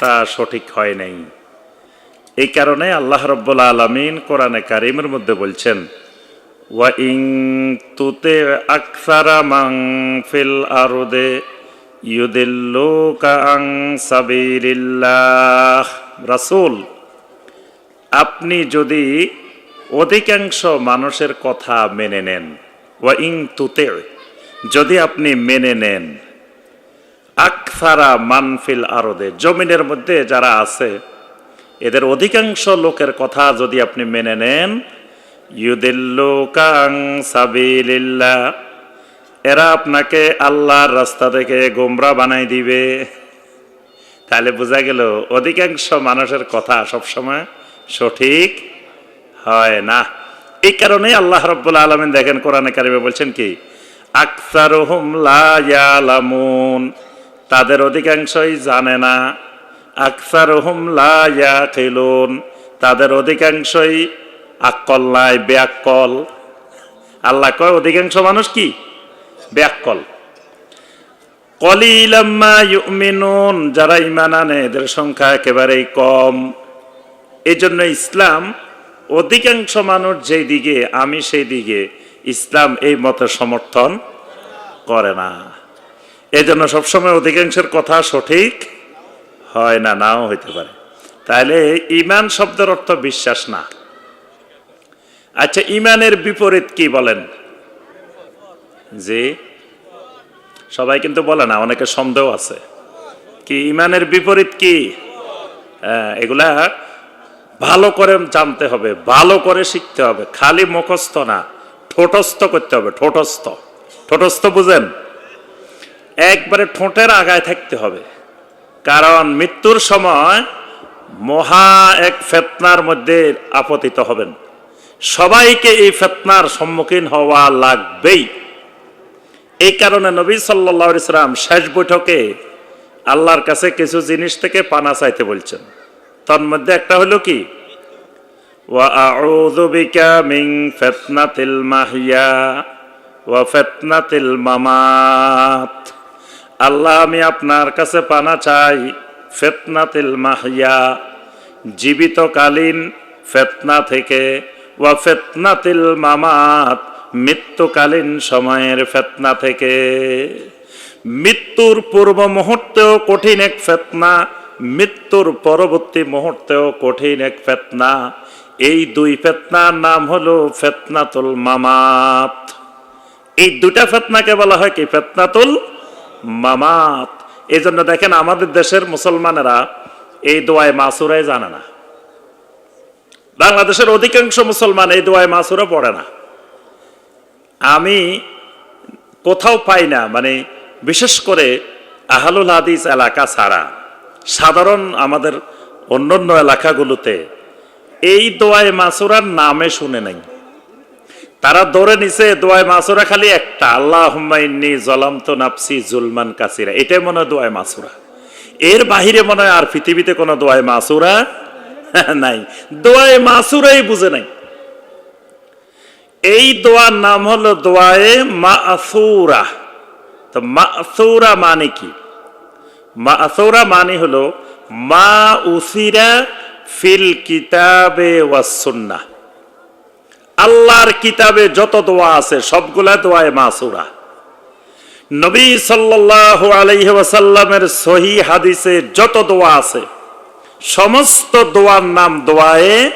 তা সঠিক হয় নাই। এই কারণে আল্লাহ রব্বুল আলমিন কোরআনে কারিমের মধ্যে বলছেন, ওয়া ইং তুতে আকসারা মাং ফিল আরদে ইউদিল্লুকা রাসূল, আপনি যদি অধিকাংশ মানুষের কথা মেনে নেন, ওয়া ইং তুতে যদি আপনি মেনে নেন আকসারা মানফিল আরদে, জমিনের মধ্যে যারা আছে, এদের অধিকাংশ লোকের কথা যদি আপনি মেনে নেন, ইউদিল্লুকাং সাবিলিল্লাহ, এরা আপনাকে আল্লাহর রাস্তা থেকে গোমরা বানাই দিবে। তাহলে বোঝা গেল, অধিকাংশ মানুষের কথা সবসময় সঠিক হয় না। এই কারণে আল্লাহ রব্বুল আলমিন দেখেন কোরআনে কারিমে বলছেন কি, আকসারুহুম লা ইয়ালামুন। তাদের অধিকাংশই জানে না। আকসারুহুম লা ইয়াকিলুন। তাদের অধিকাংশই আক্কল নাই, বেআক্কল। আল্লাহ কয়, অধিকাংশ মানুষ কি? বেআক্কল। কলিলাম্মা ইউমিনুন। যারা ইমান আনে, এদের সংখ্যা একেবারেই কম। এই জন্য ইসলাম অধিকাংশ মানুষ যেই দিকে, আমি সেই দিকে, ইসলাম এই মতে সমর্থন করে না। এই জন্য সবসময় অধিকাংশের কথা সঠিক হয় না নাও হইতে পারে। তাহলে ইমান শব্দের অর্থ বিশ্বাস না। আচ্ছা ইমানের বিপরীত কি বলেন? জি। সবাই কিন্তু বলে না অনেকে সন্দেহ আছে। কি ইমানের বিপরীত কি? হ্যাঁ, এগুলা ভালো করে জানতে হবে ভালো করে শিখতে হবে। খালি মুখস্থ না ঠোঁটস্থ করতে হবে ঠোঁটস্থ। ঠোঁটস্থ বুঝেন? একবারে ঠোঁটের আগায় থাকতে হবে। কারণ মৃত্যুর সময় মহা এক ফেতনার মধ্যে আপতিত হবেন। সবাইকে এই ফেতনার সম্মুখীন হওয়া লাগবেই। এই কারণে নবী সাল্লা ইসলাম শেষ বৈঠকে আল্লাহর কাছে কিছু জিনিস থেকে পানা চাইতে বলছেন। তার মধ্যে একটা হলো কি? মাহিয়া ও ফেতনা তিল মামাত। আল্লাহ, আমি আপনার কাছে পানা চাই, ফেতনাতিল মাহিয়া, জীবিতকালীন ফেতনা থেকে। ওয়া ফেতনাতিল মামাত, মৃত্যুকালীন সময়ের ফেতনা থেকে। মৃত্যুর পূর্ব মুহূর্তেও কঠিন এক ফেতনা, মৃত্যুর পরবর্তী মুহূর্তেও কঠিন এক ফেতনা। এই দুই ফেতনার নাম হলো ফেতনাতুল মামাত। এই দুটা ফেতনাকে বলা হয় কি? ফেতনাতুল মামাত। এই জন্য দেখেন আমাদের দেশের মুসলমানেরা এই দোয়ায় মাসুরাই জানে না। বাংলাদেশের অধিকাংশ মুসলমান এই দোয়ায় মাসুরা পড়ে না। আমি কোথাও পাই না মানে বিশেষ করে আহলুল হাদিস এলাকা ছাড়া। সাধারণ আমাদের অন্যান্য এলাকাগুলোতে এই দোয়ায় মাসুরার নামে শুনে নাই। তারা ধরে নিছে, দোয়ায় মাসুরা খালি একটা আল্লাহ ইন্নি জলাম নাপসি জুলমান কাসিরা। এটাই মনে হয় দোয়ায় মাসুরা। এর বাহিরে মনে হয় আর পৃথিবীতে কোনো দোয়ায় মাসুরা নাই। দোয়ায় মাসুরাই বুঝে নাই। এই দোয়ার নাম হলো দোয়ায়ে মাসুরা। তো মাসুরা মানে কি? মাসুরা মানে হলো মা উসিরা ফিল কিতাবে ওয়াসুন্না আল্লাহর কিতাবে যত দোয়া আছে, সবগুলা দোয়ায় মাসুরা। নবী সাল্লাল্লাহু আলাইহি ওয়াসাল্লামের সহি হাদিসে যত দোয়া আছে, সমস্ত দোয়ার নাম দোয়ায়ে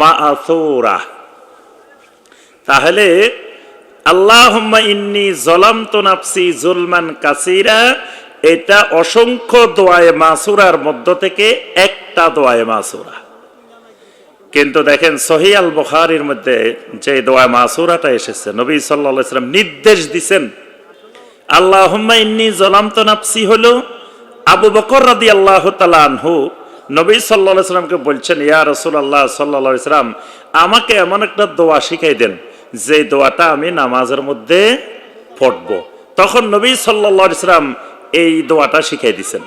মাসুরা। তাহলে, আল্লাহুম্মা ইন্নি জলামতু নাফসি জুলমান কাসিরা, এটা অসংখ্য দোয়ায়ে মাসুরার মধ্য থেকে একটা দোয়ায়ে মাসুরা। কিন্তু দেখেন সহি আল বুখারির মধ্যে যে দোয়া মাসুরাটা এসেছে, নবী সাল্লাহ সাল্লাম নির্দেশ দিছেন আল্লাহ ইন্নি জলাম তো নাপসি হলো আবু বকর রাদি আল্লাহ তালানহু নবী সাল্লাহ সাল্লামকে বলছেন, ইয়া রসুল আল্লাহ সাল্লাহ ইসলাম আমাকে এমন একটা দোয়া শিখাই দেন, যে দোয়াটা আমি নামাজের মধ্যে পড়ব। তখন নবী সাল্লাহ ইসলাম এই দোয়াটা শিখাই দিছেন।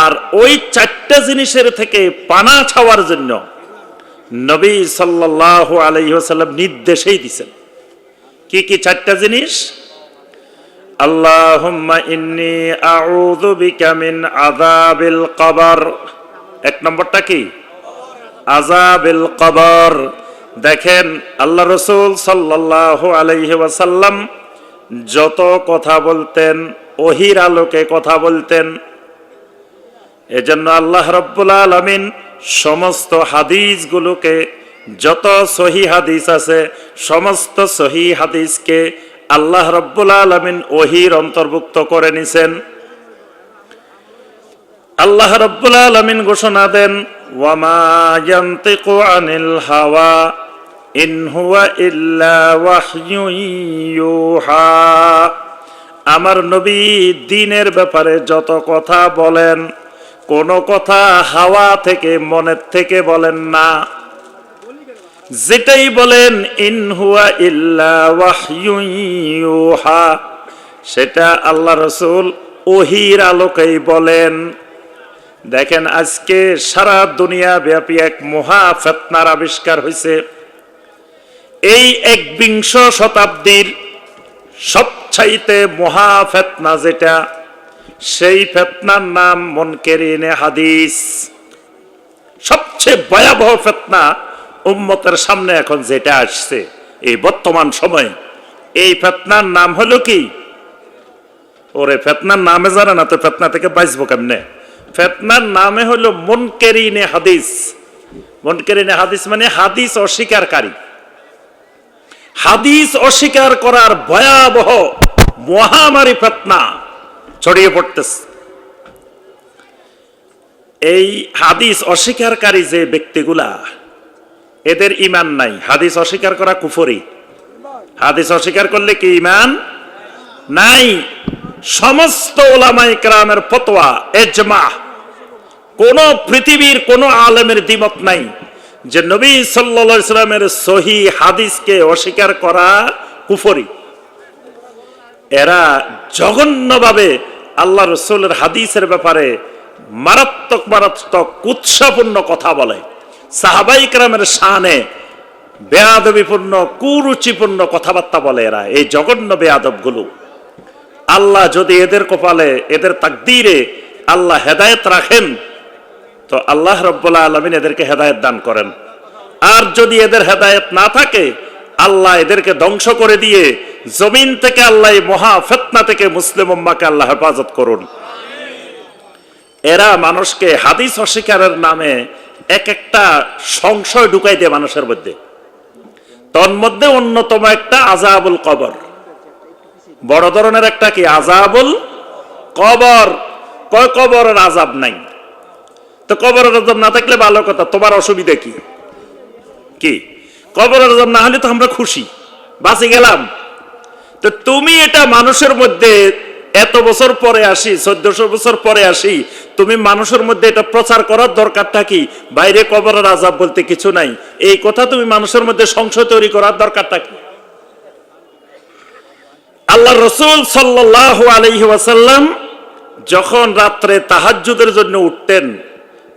আর ওই চারটা জিনিসের থেকে পানা ছাওয়ার জন্য নবী সাল্লাহ আলাইসাল্লাম নির্দেশেই দিছেন। কি কি চারটা জিনিস? আল্লাহুম্মা ইন্নি আউযু বিকা মিন আযাবিল এক নম্বরটা কি? আযাবিল কবর। দেখেন, আল্লাহ রসুল সাল্লাল্লাহু আলাইহি ওয়াসাল্লাম যত কথা বলতেন, ওহির আলোকে কথা বলতেন। এজন্য আল্লাহ রব্বুল আলমিন সমস্ত হাদিসগুলোকে, যত সহি হাদিস আছে, সমস্ত সহি হাদিসকে আল্লাহ রব্বুল আলমিন ওহির অন্তর্ভুক্ত করে নিছেন। আল্লাহ রব্বুল আলমিন ঘোষণা দেন হাওয়া আমার নবী দিনের ব্যাপারে যত কথা বলেন কোন কথা হাওয়া থেকে, মনের থেকে বলেন না। যেটাই বলেন, ইন হুয়া ইল্লা ওয়াহয়ুন ইউহা সেটা আল্লাহ রসুল ওহির আলোকেই বলেন। দেখেন, আজকে সারা দুনিয়া ব্যাপী এক মহা ফেতনার আবিষ্কার হয়েছে এই একবিংশ শতাব্দীর সবচাইতে মহা ফেতনা যেটা সেই ফেতনার নাম মনকেরিনে হাদিস। সবচেয়ে ভয়াবহ ফেতনা উম্মতের সামনে এখন যেটা আসছে, এই বর্তমান সময়ে। এই ফেতনার নাম হলো কি? ওরে, ফেতনার নামে জানে না তো ফেতনা থেকে বাঁচবো কেমনে? ফেতনার নামে হলো মনকেরিনে হাদিস। মনকেরিনে হাদিস মানে হাদিস অস্বীকারী। হাদিস অস্বীকার করার ভয়াবহ মহামারী ফেতনা। ছড়িয়ে পড়তেছে। এই হাদিস অস্বীকারী যে ব্যক্তিগুলা, এদের ইমান নাই। হাদিস অস্বীকার করা কুফরি। হাদিস অস্বীকার করলে কি ইমান নাই? সমস্ত ওলামাই ক্রামের ফতোয়া, এজমা, কোন পৃথিবীর কোন আলেমের দ্বিমত নাই যে নবী সাল্লা ইসলামের সহি হাদিসকে অস্বীকার করা কুফরি। এরা জঘন্যভাবে আল্লাহ রসুলের হাদিসের ব্যাপারে মারাত্মক মারাত্মক উৎসাহপূর্ণ কথা বলে। সাহাবাই ক্রামের শানে বেয়াদবিপূর্ণ, কুরুচিপূর্ণ কথাবার্তা বলে এরা, এই জঘন্য বেয়াদবগুলো। আল্লাহ যদি এদের কপালে, এদের তাকদিরে আল্লাহ হেদায়েত রাখেন, তো আল্লাহ রব্বুল্লাহ আলমিন এদেরকে হেদায়েত দান করেন। আর যদি এদের হেদায়েত না থাকে, আল্লাহ এদেরকে ধ্বংস করে দিয়ে জমিন থেকে আল্লাহ মহা ফেতনা থেকে মুসলিম উম্মাকে আল্লাহ হেফাজত করুন। এরা মানুষকে হাদিস অস্বীকারের নামে এক একটা সংশয় ঢুকাই দেয় মানুষের মধ্যে। তন্মধ্যে অন্যতম একটা আজাবুল কবর। বড় ধরনের একটা কি? আজাবুল কবর। কয় কবরের আজাব নাই? তো কবরের আজাব না থাকলে ভালো কথা, তোমার অসুবিধা কি? কি? কবরের আজাব না হলে তো আমরা খুশি। বাঁচে গেলাম। তো তুমি এটা মানুষের মধ্যে এত বছর পরে আসি, চোদ্দশো বছর পরে আসি, তুমি মানুষের মধ্যে এটা প্রচার করার দরকারটা কি? বাইরে কবরের আজাব বলতে কিছু নাই। এই কথা তুমি মানুষের মধ্যে সংশয় তৈরি করার দরকারটা কি? আল্লাহ রসুল সাল্লাহ আলহি যখন রাত্রে তাহাজ্জুদের জন্য উঠতেন,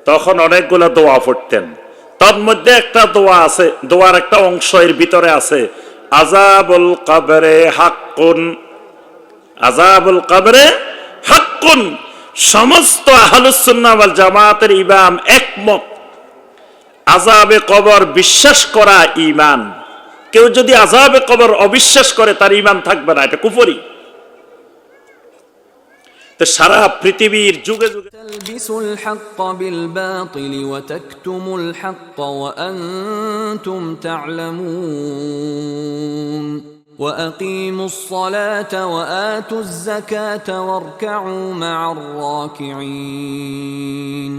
তখন অনেকগুলো দোয়া পড়তেন। তন্মধ্যে একটা দোয়া আছে, দোয়ার একটা অংশ এর ভিতরে আছে আজাবুল কাবরে হাক্কুন। আজাবুল কাবরে হাক্কুন। সমস্ত আহলুসুন্নাহ ওয়াল জামাতের ইমাম একমত। আজাবে কবর বিশ্বাস করা ইমান। কেউ যদি আজাবে কবর অবিশ্বাস করে, তার ইমান থাকবে না, এটা কুফরি। তো সারা পৃথিবীর যুগে যুগে تلبسوا الحق بالباطل وتكتموا الحق وأنتم تعلمون وأقيموا الصلاة وآتوا الزكاة واركعوا مع الراكعين